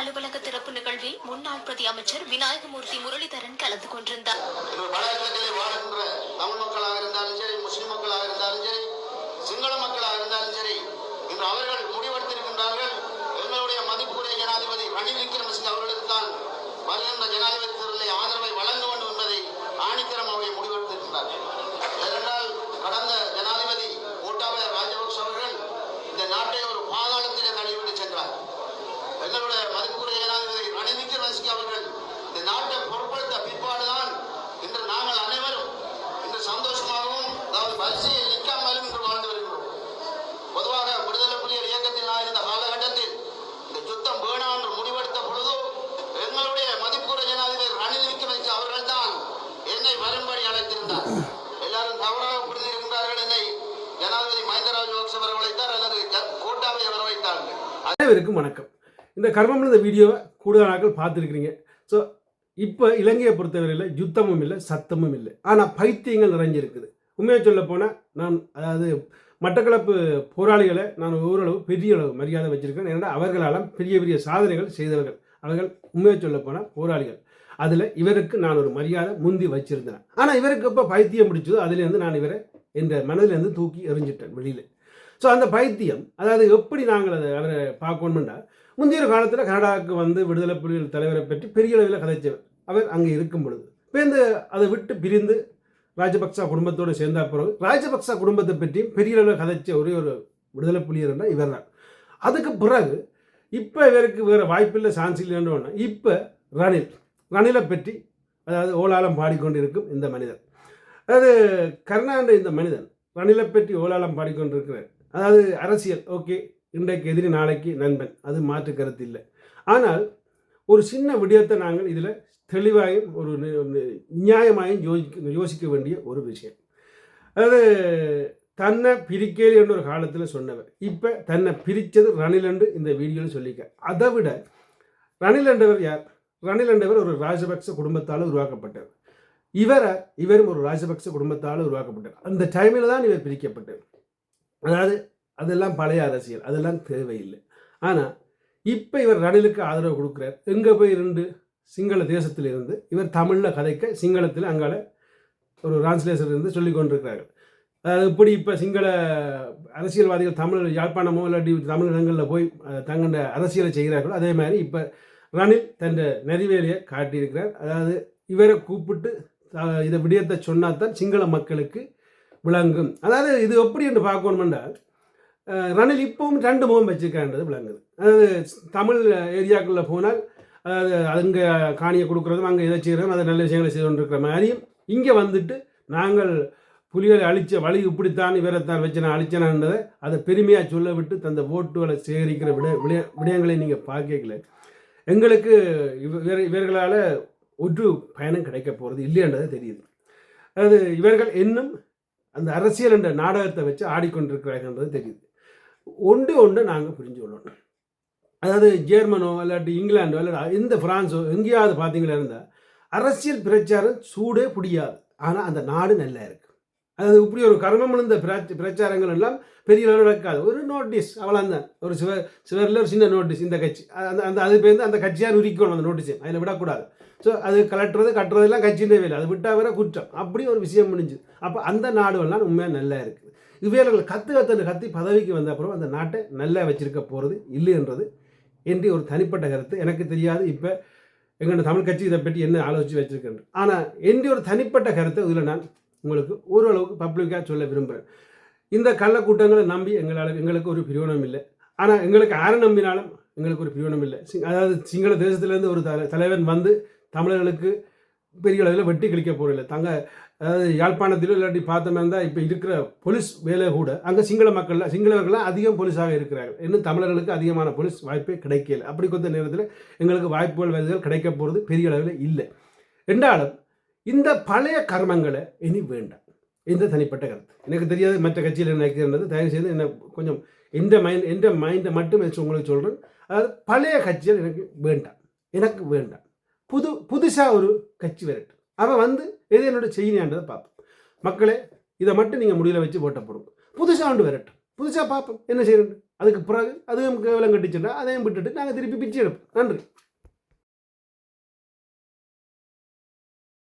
அலுவலக திறப்பு நிகழ்வில் முன்னாள் பிரதி அமைச்சர் விநாயகமூர்த்தி முரளிதரன் கலந்து கொண்டிருந்தார். வடகிழக்கிலே வாழ்கின்ற தமிழ் மக்களாக இருந்தாலும் சரி முஸ்லிம் மக்களாக இருந்தாலும் சரி சிங்கள மக்களாக இருந்தாலும் சரி இன்று அவர்கள் முடிவெடுத்திருக்கின்றார்கள். எங்களுடைய மதிப்புடைய ஜனாதிபதி ரணில் விக்ரமசிங்க அவர்களுக்கு தான் வருகின்ற ஜனாதிபதி தேர்தலை ஆதரவை வழங்க வேண்டும் என்பதை ஆணித்தரமாக முடிவெடுத்திருக்கின்றார்கள். ஏனென்றால் கடந்த ஜனாதிபதி கோட்டாபய ராஜபக்ஷ அவர்கள் இந்த நாட்டை ஒரு பாதாளத்திலே தள்ளிவிட்டு சென்றார் எங்களுடைய மதிப்புடைய ஜனாதிபதி ரணில் விக்ரமசிங்க அவர்கள் இந்த நாட்டை பொருட்படுத்த பிற்பாடுதான் இன்று நாங்கள் அனைவரும் இன்று சந்தோஷமாகவும் அதாவது வரிசையில் நிற்காமலும் இன்று வாழ்ந்து வருகிறோம் பொதுவாக விடுதலை புலிகள் இயக்கத்தில் நான் இருந்த காலகட்டத்தில் இந்த யுத்தம் வேணாம் என்று முடிவெடுத்த பொழுது எங்களுடைய மதிப்புடைய ஜனாதிபதி ரணில் விக்ரமசிங்க அவர்கள் தான் என்னை வரும்படி அழைத்திருந்தார் எல்லாரும் தவறாக புரிந்திருக்கின்றார்கள் என்னை ஜனாதிபதி மஹிந்த ராஜபக்ச வரவழைத்தார் அல்லது ஜ- கோட்டாபய வரவழைத்தார்கள் அனைவருக்கும் வணக்கம். இந்த கர்மம் இந்த வீடியோவை கூடுதல் நாட்கள் பார்த்துருக்கிறீங்க. ஸோ இப்போ இலங்கையை பொறுத்தவரையில் யுத்தமும் இல்லை சத்தமும் இல்லை. ஆனால் பைத்தியங்கள் நிறைஞ்சிருக்குது. உண்மையை சொல்ல போனால் நான் அதாவது மட்டக்களப்பு போராளிகளை நான் ஓரளவு பெரிய அளவு மரியாதை வச்சுருக்கேன் ஏன்னா அவர்களால் பெரிய பெரிய சாதனைகள் செய்தவர்கள். அவர்கள் உண்மையை சொல்ல போனால் போராளிகள். அதில் இவருக்கு நான் ஒரு மரியாதை முந்தி வச்சிருந்தேன். ஆனால் இவருக்கு எப்போ பைத்தியம் பிடிச்சதோ அதுலேருந்து நான் இவரை என்ற மனதிலேருந்து தூக்கி எறிஞ்சிட்டேன் வெளியில். ஸோ அந்த பைத்தியம் அதாவது எப்படி நாங்கள் அதை அவரை பார்க்கணும்னா முந்தைய காலத்தில் கனடாவுக்கு வந்து விடுதலை புலிகள் தலைவரை பற்றி பெரிய அளவில் கதைச்சவர். அவர் அங்கே இருக்கும் பொழுது. இப்போ இந்த அதை விட்டு பிரிந்து ராஜபக்சா குடும்பத்தோடு சேர்ந்த பிறகு ராஜபக்சா குடும்பத்தை பற்றியும் பெரிய அளவில் கதைச்ச ஒரே ஒரு விடுதலை புலியர்னா இவர் தான். அதுக்கு பிறகு இப்போ இவருக்கு வேறு வாய்ப்பில்லை சான்ஸ் இல்லைன்னு இப்போ ரணில் ரணிலை பற்றி அதாவது ஓலாலம் பாடிக்கொண்டிருக்கும் இந்த மனிதன் அதாவது கருணாண்ட இந்த மனிதன் ரணிலை பற்றி ஓலாலம் பாடிக்கொண்டிருக்கிறார். அதாவது அரசியல் ஓகே இன்றைக்கு எதிரி நாளைக்கு நண்பன். அது மாற்று கருத்து இல்லை. ஆனால் ஒரு சின்ன விடயத்தை நாங்கள் இதில் தெளிவாயும் ஒரு நியாயமாயும் யோசிக்க யோசிக்க வேண்டிய ஒரு விஷயம். அதாவது தன்னை பிரிக்கேல் என்ற ஒரு காலத்தில் சொன்னவர். இப்போ தன்னை பிரித்தது ரணில் என்று இந்த வீடியோவில் சொல்லிக்க அதை விட ரணில் என்றவர் யார்? ரணில் என்றவர் ஒரு ராஜபக்ச குடும்பத்தால் உருவாக்கப்பட்டவர். இவரை இவரும் ஒரு ராஜபக்ச குடும்பத்தால் உருவாக்கப்பட்டார் அந்த டைமில் தான் இவர் பிரிக்கப்பட்டார் அதாவது அதெல்லாம் பழைய அரசியல் அதெல்லாம் தேவையில்லை. ஆனால் இப்போ இவர் ரணிலுக்கு ஆதரவு கொடுக்குறார். எங்கே போய் இருந்து? சிங்கள தேசத்தில் இருந்து இவர் தமிழில் கதைக்க சிங்களத்தில் அங்கால ஒரு டிரான்ஸ்லேஷன் இருந்து சொல்லி கொண்டிருக்கிறார்கள். அதாவது இப்படி இப்போ சிங்கள அரசியல்வாதிகள் தமிழ் யாழ்ப்பாணமோ இல்லாட்டி தமிழ் இடங்களில் போய் தங்கண்ட அரசியலை செய்கிறார்களோ அதே மாதிரி இப்போ ரணில் தன் நெறிவேலியை காட்டியிருக்கிறார். அதாவது இவரை கூப்பிட்டு இதை விடயத்தை சொன்னாதான் சிங்கள மக்களுக்கு விளங்கும். அதாவது இது எப்படி என்று பார்க்கணும்னா ரணில் இப்பவும் ரெண்டு முகம் வச்சிருக்கான்றது விளங்குது. அதாவது தமிழ் ஏரியாக்குள்ளே போனால் அதாவது அங்கே காணியை கொடுக்குறதும் அங்கே இதை செய்கிறதும் அதை நல்ல விஷயங்களை செய்து கொண்டிருக்கிற மாதிரியும் இங்கே வந்துட்டு நாங்கள் புலிகளை அழிச்ச வழி இப்படித்தான் இவரைத்தான் வச்சு நான் அழிச்சனான்றதை அதை பெருமையாக சொல்ல விட்டு தந்த ஓட்டுகளை சேகரிக்கிற விட விடய விடயங்களை நீங்கள் பார்க்கல. எங்களுக்கு இவ இவர் இவர்களால் ஒற்று பயணம் கிடைக்க போகிறது இல்லைன்றது தெரியுது. அதாவது இவர்கள் இன்னும் அந்த அரசியல் என்ற நாடகத்தை வச்சு ஆடிக்கொண்டிருக்கிறாங்கன்றது தெரியுது. ஒன்று ஒன்று நாங்கள் புரிஞ்சு கொள்ளணும் அதாவது ஜெர்மனோ இல்லாட்டி இங்கிலாண்டோ இல்லாட்டி இந்த ஃப்ரான்ஸோ எங்கேயாவது பார்த்தீங்களா இருந்தால் அரசியல் பிரச்சாரம் சூடே பிடியாது. ஆனால் அந்த நாடு நல்லா இருக்குது அதாவது இப்படி ஒரு கர்மம் விழுந்த பிரச்ச பிரச்சாரங்கள் எல்லாம் பெரிய அளவு நடக்காது. ஒரு நோட்டீஸ் அவ்வளோந்தான் ஒரு சிவ சிவரில் ஒரு சின்ன நோட்டீஸ் இந்த கட்சி. அந்த அந்த அது பேருந்து அந்த கட்சியார் உரிக்கணும் அந்த நோட்டீஸை அதில் விடக்கூடாது. ஸோ அது கலட்டுறது கட்டுறதெல்லாம் கட்சியின் வேலை அது விட்டால் வர குற்றம். அப்படி ஒரு விஷயம் முடிஞ்சு. அப்போ அந்த நாடுகள்லாம் உண்மையாக நல்லா இருக்குது. இவர்கள் கற்று கத்தன்னு கத்தி பதவிக்கு வந்த அப்புறம் அந்த நாட்டை நல்லா வச்சிருக்க போகிறது இல்லைன்றது என்று ஒரு தனிப்பட்ட கருத்து. எனக்கு தெரியாது. இப்போ எங்களோட தமிழ் கட்சி இதை பற்றி என்ன ஆலோசித்து வச்சுருக்கேன் ஆனால் என்று ஒரு தனிப்பட்ட கருத்தை இதில் நான் உங்களுக்கு ஓரளவுக்கு பப்ளிக்காக சொல்ல விரும்புகிறேன் இந்த கள்ளக்கூட்டங்களை நம்பி எங்களால் எங்களுக்கு ஒரு பிரயோஜனம் இல்லை. ஆனால் எங்களுக்கு யாரை நம்பினாலும் எங்களுக்கு ஒரு பிரயோஜனம் இல்லை. அதாவது சிங்கள தேசத்திலேருந்து ஒரு தலைவன் வந்து தமிழர்களுக்கு பெரிய அளவில் வெட்டி கிழிக்க போகிறதில்ல தங்க அதாவது யாழ்ப்பாணத்திலோ இல்லாட்டி பார்த்தோம்னா இருந்தால் இப்போ இருக்கிற போலீஸ் வேலை கூட அங்கே சிங்கள மக்கள் சிங்களவர்கள்லாம் அதிகம் போலீஸாக இருக்கிறார்கள். இன்னும் தமிழர்களுக்கு அதிகமான போலீஸ் வாய்ப்பே கிடைக்கல. அப்படி கொஞ்ச நேரத்தில் எங்களுக்கு வாய்ப்புகள் வேலைகள் கிடைக்க போகிறது பெரிய அளவில் இல்லை. என்றாலும் இந்த பழைய கர்மங்களை இனி வேண்டாம். இந்த தனிப்பட்ட கருத்து. எனக்கு தெரியாது மற்ற கட்சியில் என்ன நினைக்கிறது தயவு செய்து என்ன கொஞ்சம் எந்த மைண்ட் எந்த மைண்டை மட்டும் வச்சு உங்களுக்கு சொல்கிறேன் அதாவது பழைய கட்சிகள் எனக்கு வேண்டாம். எனக்கு வேண்டாம். புது புதுசாக ஒரு கட்சி வரட்டும். அவன் வந்து எது என்னோட செய்யினான்றதை பார்ப்போம். மக்களே இதை மட்டும் நீங்கள் முடியல வச்சு ஓட்ட போடுவோம் புதுசாக ஒன்று வரட்டும். புதுசாக பார்ப்போம். என்ன செய்யணும் அதுக்கு பிறகு அதுவும் கேவலம் கட்டிச்சுட்டா அதையும் விட்டுட்டு நாங்கள் திருப்பி பிச்சு எடுப்போம். நன்றி.